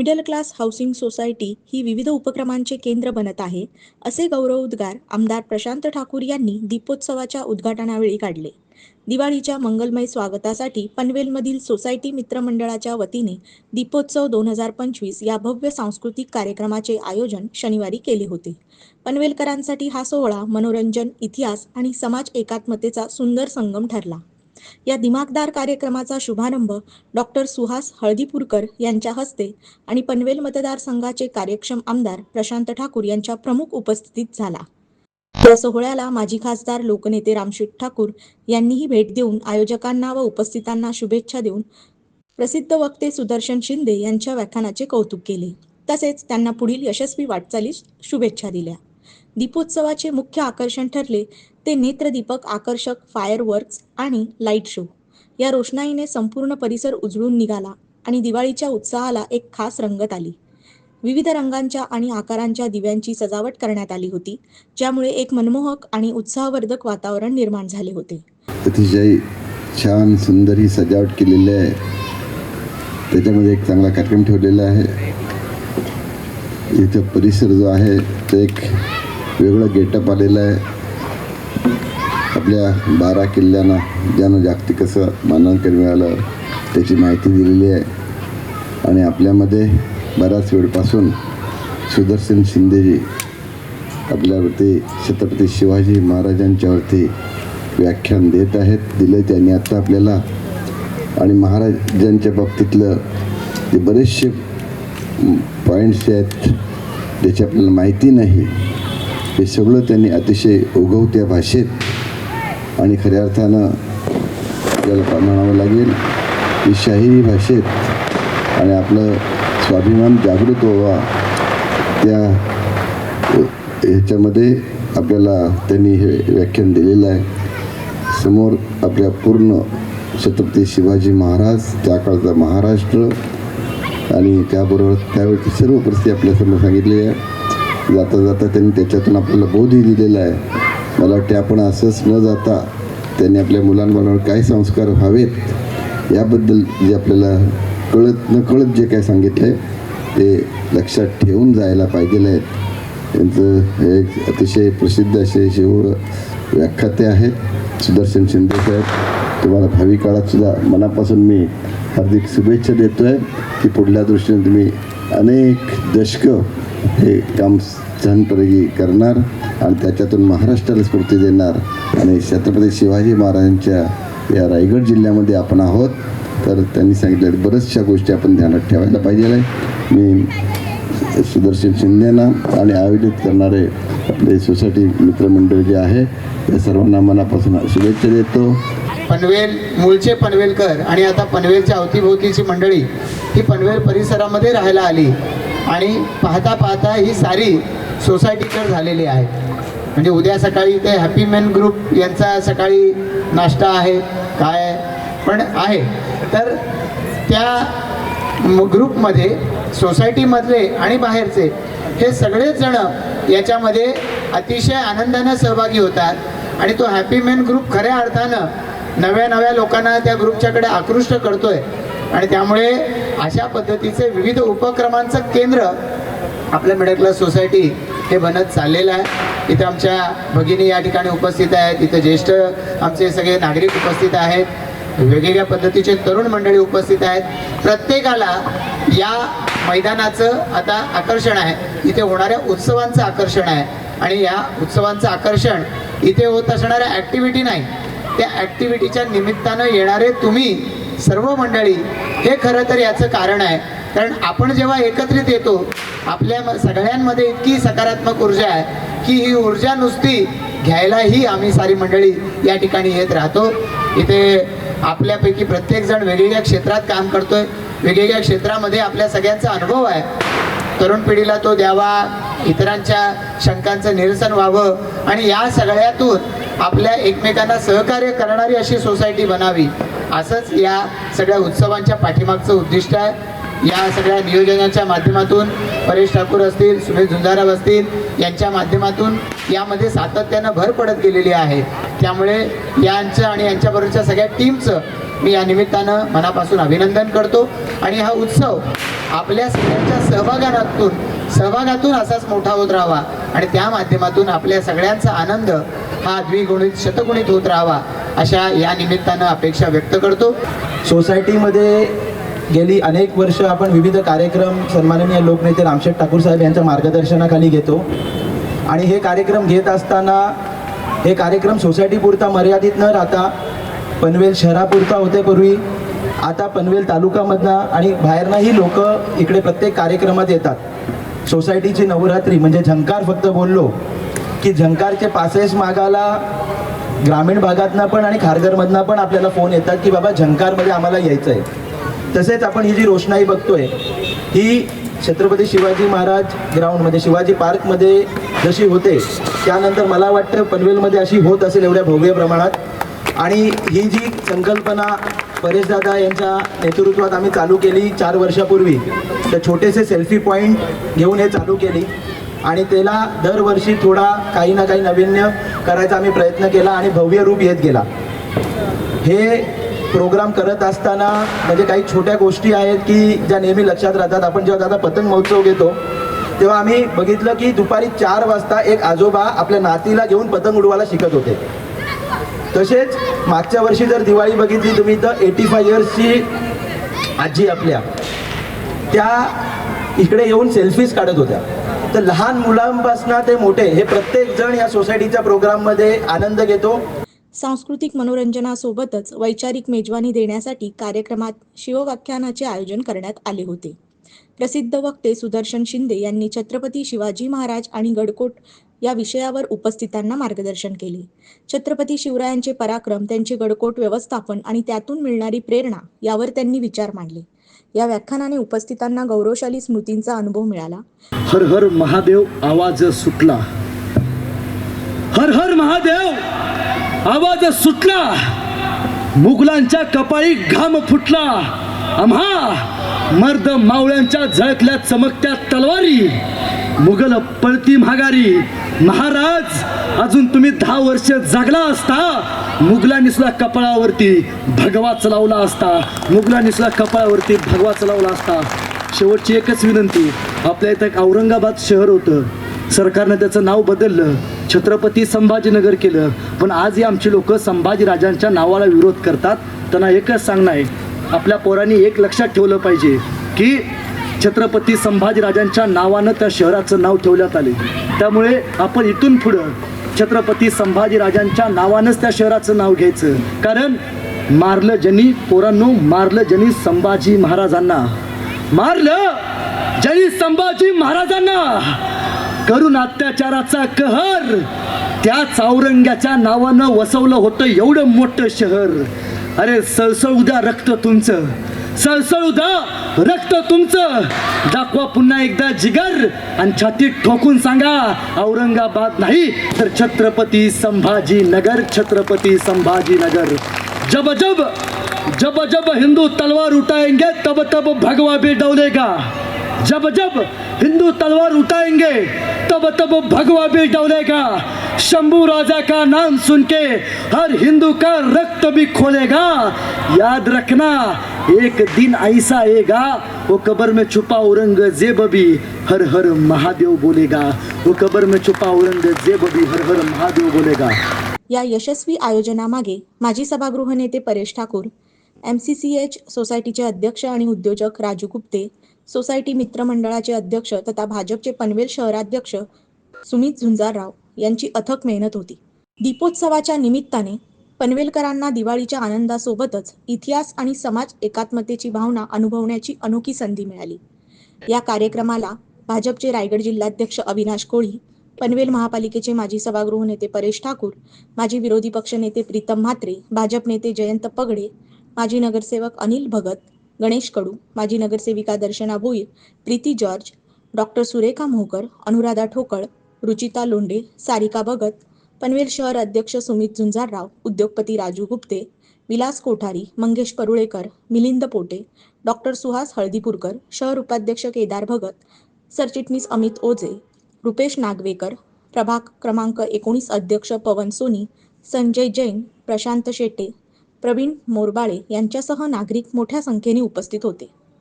Middle class housing society ही विविध उपक्रमांचे केंद्र बनत आहे असे गौरव उद्गार आमदार प्रशांत ठाकूर यांनी दीपोत्सवाच्या उद्घाटनावेळी काढले. दिवाळीच्या मंगलमय स्वागतासाठी पनवेलमधील सोसायटी मित्रमंडळाच्या वतीने दीपोत्सव दोन हजार पंचवीस या भव्य सांस्कृतिक कार्यक्रमाचे आयोजन शनिवारी केले होते. पनवेलकरांसाठी हा सोहळा मनोरंजन इतिहास आणि समाज एकात्मतेचा सुंदर संगम ठरला. या दिमागदार कार्यक्रमाचा शुभारंभ डॉक्टर सुहास हळदीपूरकर यांच्या हस्ते आणि पनवेल मतदारसंघाचे कार्यक्षम आमदार प्रशांत ठाकूर यांच्या प्रमुख उपस्थितीत झाला. या सोहळ्याला माजी खासदार लोकनेते रामशेठ ठाकूर यांनीही भेट देऊन आयोजकांना व उपस्थितांना शुभेच्छा देऊन प्रसिद्ध वक्ते सुदर्शन शिंदे यांच्या व्याख्यानाचे कौतुक केले. तसेच त्यांना पुढील यशस्वी वाटचालीस शुभेच्छा दिल्या. दीपोत्सवाचे मुख्य आकर्षण ठरले ते नेत्रदीपक आकर्षक फायरवर्क्स आणि लाइट शो या रोषणाईने संपूर्ण परिसर उजळून निघाला आणि दिवाळीच्या उत्साहाला एक खास रंगत आली. विविध रंगांच्या आणि आकारांच्या दिव्यांची सजावट करण्यात आली होती ज्यामुळे एक मनमोहक आणि उत्साहवर्धक वातावरण निर्माण झाले होते. अतिशय छान सुंदर ही सजावट केलेली आहे. त्याच्यामध्ये एक चांगला कार्यक्रम ठेवलेला आहे. इथं परिसर जो आहे तो एक वेगळं गेटअप आलेलं आहे. आपल्या बारा किल्ल्यांना ज्यानं जागतिक असं मानांकन मिळालं त्याची माहिती दिलेली आहे. आणि आपल्यामध्ये बऱ्याच वेळपासून सुदर्शन शिंदेजी आपल्यावरती छत्रपती शिवाजी महाराजांच्यावरती व्याख्यान देत आहेत दिलं त्यांनी आत्ता आपल्याला. आणि महाराजांच्या बाबतीतलं जे बरेचसे पॉईंट्स आहेत ज्याची आपल्याला माहिती नाही हे सगळं त्यांनी अतिशय उगवत्या भाषेत आणि खऱ्या अर्थानं आपल्याला म्हणावं लागेल. की शाही भाषेत आणि आपलं स्वाभिमान जागृत व्हावा त्या ह्याच्यामध्ये आपल्याला त्यांनी हे व्याख्यान दिलेलं आहे. समोर आपल्या पूर्ण छत्रपती शिवाजी महाराज त्या काळचा महाराष्ट्र आणि त्याबरोबर त्यावेळची सर्व परिस्थिती आपल्यासमोर सांगितली आहे. जाता जाता त्यांनी त्याच्यातून आपल्याला बोधही दिलेला आहे. मला वाटते आपण असंच न जाता त्यांनी आपल्या मुलांबरोबर काय संस्कार व्हावेत याबद्दल जे आपल्याला कळत न कळत जे काय सांगितलं आहे ते लक्षात ठेवून जायला पाहिजे आहेत त्यांचं हे एक अतिशय प्रसिद्ध असे शिव व्याख्याते आहेत सुदर्शन शिंदे साहेब. तुम्हाला भावी काळातसुद्धा मनापासून मी हार्दिक शुभेच्छा देतो आहे की पुढल्या दृष्टीने तुम्ही अनेक दशकं हे काम छानपैकी करणार आणि त्याच्यातून महाराष्ट्राला स्फूर्ती देणार. आणि छत्रपती शिवाजी महाराजांच्या या रायगड जिल्ह्यामध्ये आपण आहोत. तर त्यांनी सांगितलेल्या बऱ्याचशा गोष्टी आपण ध्यानात ठेवायला पाहिजे आहे मी सुदर्शन शिंदेना आणि आयोजित करणारे आपले सोसायटी मित्रमंडळ जे आहे त्या सर्वांना मनापासून शुभेच्छा देतो. पनवेल मूळचे पनवेलकर आणि आता पनवेलच्या अवतीभोवतीची मंडळी ही पनवेल परिसरामध्ये राहायला आली. आणि पाहता पाहता ही सारी सोसायटीकडे झालेली आहे. म्हणजे उद्या सकाळी ते हॅपी मॅन ग्रुप यांचा सकाळी नाश्ता आहे. काय पण आहे. तर त्या ग्रुपमध्ये सोसायटीमधले आणि बाहेरचे हे सगळेचजणं याच्यामध्ये अतिशय आनंदानं सहभागी होतात. आणि तो हॅपी मॅन ग्रुप खऱ्या अर्थानं नव्या नव्या लोकांना त्या ग्रुपच्याकडे आकृष्ट करतोय. आणि त्यामुळे अशा पद्धतीचे विविध उपक्रमांचं केंद्र आपल्या मिडल क्लास सोसायटी हे बनत चाललेलं आहे. इथं आमच्या भगिनी या ठिकाणी उपस्थित आहेत. इथं ज्येष्ठ आमचे सगळे नागरिक उपस्थित आहेत. वेगवेगळ्या पद्धतीचे तरुण मंडळी उपस्थित आहेत. प्रत्येकाला या मैदानाचं आता आकर्षण आहे. इथे होणाऱ्या उत्सवांचं आकर्षण आहे. आणि या उत्सवांचं आकर्षण इथे होत असणाऱ्या ॲक्टिव्हिटी नाही. त्या ॲक्टिव्हिटीच्या निमित्तानं येणारे तुम्ही सर्व मंडळी हे खरं तर याचं कारण आहे. कारण आपण जेव्हा एकत्रित येतो आपल्या म- सगळ्यांमध्ये इतकी सकारात्मक ऊर्जा आहे की ही ऊर्जा नुसती घ्यायलाही आम्ही सारी मंडळी या ठिकाणी येत राहतो. इथे आपल्यापैकी प्रत्येकजण वेगवेगळ्या क्षेत्रात काम करतोय. वेगवेगळ्या क्षेत्रामध्ये आपल्या सगळ्यांचा अनुभव आहे. तरुण पिढीला तो द्यावा इतरांच्या शंकांचं निरसन व्हावं आणि या सगळ्यातून आपल्या एकमेकांना सहकार्य करणारी अशी सोसायटी बनावी. असंच या सगळ्या उत्सवांच्या पाठीमागचं उद्दिष्ट आहे. या सगळ्या नियोजनाच्या माध्यमातून परेश ठाकूर असतील सुनील झुंजाराव असतील यांच्या माध्यमातून यामध्ये सातत्यानं भर पडत गेलेली आहे. त्यामुळे यांचं आणि यांच्याबरोबरच्या सगळ्या टीमचं मी या निमित्तानं मनापासून अभिनंदन करतो. आणि हा उत्सव आपल्या सगळ्यांच्या सहभागातून सहभागातून असाच मोठा होत राहावा. आणि त्या माध्यमातून आपल्या सगळ्यांचा आनंद हा द्विगुणित शतगुणित होत राहावा. अशा या निमित्तानं अपेक्षा व्यक्त करतो. सोसायटीमध्ये गेली अनेक वर्ष आपण विविध कार्यक्रम सन्माननीय लोकनेते रामशेठ ठाकूर साहेब यांच्या मार्गदर्शनाखाली घेतो. आणि हे कार्यक्रम घेत असताना हे कार्यक्रम सोसायटीपुरता मर्यादित न राहता पनवेल शहरापुरता होते पूर्वी आता पनवेल तालुकामधनं आणि बाहेरनंही लोक इकडे प्रत्येक कार्यक्रमात येतात. सोसायटीची नवरात्री म्हणजे झंकार फक्त बोललो की झंकारचे पासेस मागायला ग्रामीण भागातनं पण आणि खारघरमधनं पण आपल्याला फोन येतात की बाबा झंकारमध्ये आम्हाला यायचं आहे तसेच आपण ही जी रोषणाई बघतोय ही छत्रपती शिवाजी महाराज ग्राउंडमध्ये शिवाजी पार्कमध्ये जशी होते त्यानंतर मला वाटतं पनवेलमध्ये अशी होत असेल एवढ्या भव्य प्रमाणात. आणि ही जी संकल्पना परेशदादा यांच्या नेतृत्वात आम्ही चालू केली चार वर्षापूर्वी तर छोटेसे सेल्फी पॉईंट घेऊन हे चालू केली. आणि त्याला दरवर्षी थोडा काही ना काही नाविन्य करायचा आम्ही प्रयत्न केला आणि भव्य रूप येत गेला. हे प्रोग्राम करत असताना म्हणजे काही छोट्या गोष्टी आहेत की ज्या नेहमी लक्षात राहतात. आपण जेव्हा दादा पतंग महोत्सव घेतो तेव्हा आम्ही बघितलं की दुपारी चार वाजता एक आजोबा आपल्या नातीला घेऊन पतंग उडवायला शिकत होते. तसेच मागच्या वर्षी जर दिवाळी बघितली तुम्ही तर एटी फाय इयर्सची आजी आपल्या त्या इकडे येऊन सेल्फीज काढत होत्या. तर लहान मुलांपासून ते मोठे हे प्रत्येक जण या सोसायटीच्या प्रोग्राममध्ये आनंद घेतो. सांस्कृतिक मनोरंजनासोबतच वैचारिक मेजवानी देण्यासाठी कार्यक्रमात शिवव्याख्यानाचे आयोजन करण्यात आले होते. प्रसिद्ध वक्ते सुदर्शन शिंदे यांनी छत्रपती शिवाजी महाराज आणि गडकोट या विषयावर उपस्थितांना मार्गदर्शन केले. छत्रपती शिवरायांचे पराक्रम त्यांचे गडकोट व्यवस्थापन आणि त्यातून मिळणारी प्रेरणा यावर त्यांनी विचार मांडले. या व्याख्यानाने उपस्थितांना गौरवशाली स्मृतींचा अनुभव मिळाला. हर हर महादेव आवाज सुटला. हर हर महादेव आवाज सुटला. मुघलांच्या कपाळी घाम फुटला. आम्हा मर्द मावळ्यांच्या झळकल्या चमकत्या तलवारी मुघल पळती महागारी महाराज अजून तुम्ही दहा वर्ष जगला असता मुघलांनी सुद्धा कपाळावरती भगवा चलावला असता मुघलांनी सुद्धा कपाळावरती भगवा चलावला असता. शेवटची एकच विनंती आपल्या इथं एक औरंगाबाद शहर होतं. सरकारनं त्याचं नाव बदललं छत्रपती संभाजीनगर केलं पण आजही आमची लोक संभाजीराजांच्या नावाला विरोध करतात. त्यांना एकच सांगणं आहे आपल्या पोरांनी एक लक्षात ठेवलं पाहिजे की छत्रपती संभाजीराजांच्या नावानं त्या शहराचं नाव ठेवण्यात आले. त्यामुळे आपण इथून पुढं छत्रपती संभाजीराजांच्या नावानंच त्या शहराचं नाव घ्यायचं. कारण मारलं जनी पोरांनो मारलं जनी संभाजी महाराजांना. मारलं जनी संभाजी महाराजांना. करून अत्याचाराचा कहर त्या औरंग्याच्या नावानं वसवलं होतं एवढं मोठं शहर. अरे सळसळ उद्या रक्त तुमचं. सळसळू द्या रक्त तुमचं. दाखवा पुन्हा एकदा जिगर आणि छातीत ठोकून सांगा औरंगाबाद नाही तर छत्रपती संभाजी नगर छत्रपती संभाजी नगर जब जब जब जब हिंदू तलवार उठाएंगे तब तब भगवा भी डवलेगा जब जब हिंदू तलवार उठाएंगे तब तब भगवा भी डवलेगा शंभू राजा का नाम सुन के हर हिंदू का रक्त भी खोलेगा. याद रखना एक दिन ऐसा आएगा वो कबर में छुपा औरंगजेब भी हर हर महादेव बोलेगा। वो कबर में छुपा औरंगजेब भी हर हर महादेव बोलेगा। या यशस्वी आयोजनामागे माजी सभागृह नेते Paresh Thakur M C C H सोसायटीचे अध्यक्ष आणि उद्योजक राजू गुप्ते सोसायटी मित्रमंडळाचे अध्यक्ष तथा भाजपचे पनवेल शहराध्यक्ष सुमित झुंजारराव यांची अथक मेहनत होती. दीपोत्सवाच्या निमित्ताने पनवेलकरांना दिवाळीच्या आनंदासोबतच इतिहास आणि समाज एकात्मतेची भावना अनुभवण्याची अनोखी संधी मिळाली. या कार्यक्रमाला भाजपचे रायगड जिल्हाध्यक्ष अविनाश कोळी पनवेल महापालिकेचे माजी सभागृह नेते परेश ठाकूर माजी विरोधी पक्षनेते प्रीतम म्हात्रे भाजप नेते जयंत पगडे माजी नगरसेवक अनिल भगत गणेश कडू माजी नगरसेविका दर्शना भोईर प्रीती जॉर्ज डॉक्टर सुरेखा मोहकर अनुराधा ठोकळ रुचिता लोंढे सारिका भगत पनवेल शहर अध्यक्ष सुमित झुंजारराव उद्योगपती राजू गुप्ते विलास कोठारी मंगेश परुळेकर मिलिंद पोटे डॉक्टर सुहास हळदीपूरकर शहर उपाध्यक्ष केदार भगत सरचिटणीस अमित ओझे रुपेश नागवेकर प्रभाग क्रमांक एकोणीस अध्यक्ष पवन सोनी संजय जैन प्रशांत शेटे प्रवीण मोरबाळे यांच्यासह नागरिक मोठ्या संख्येने उपस्थित होते.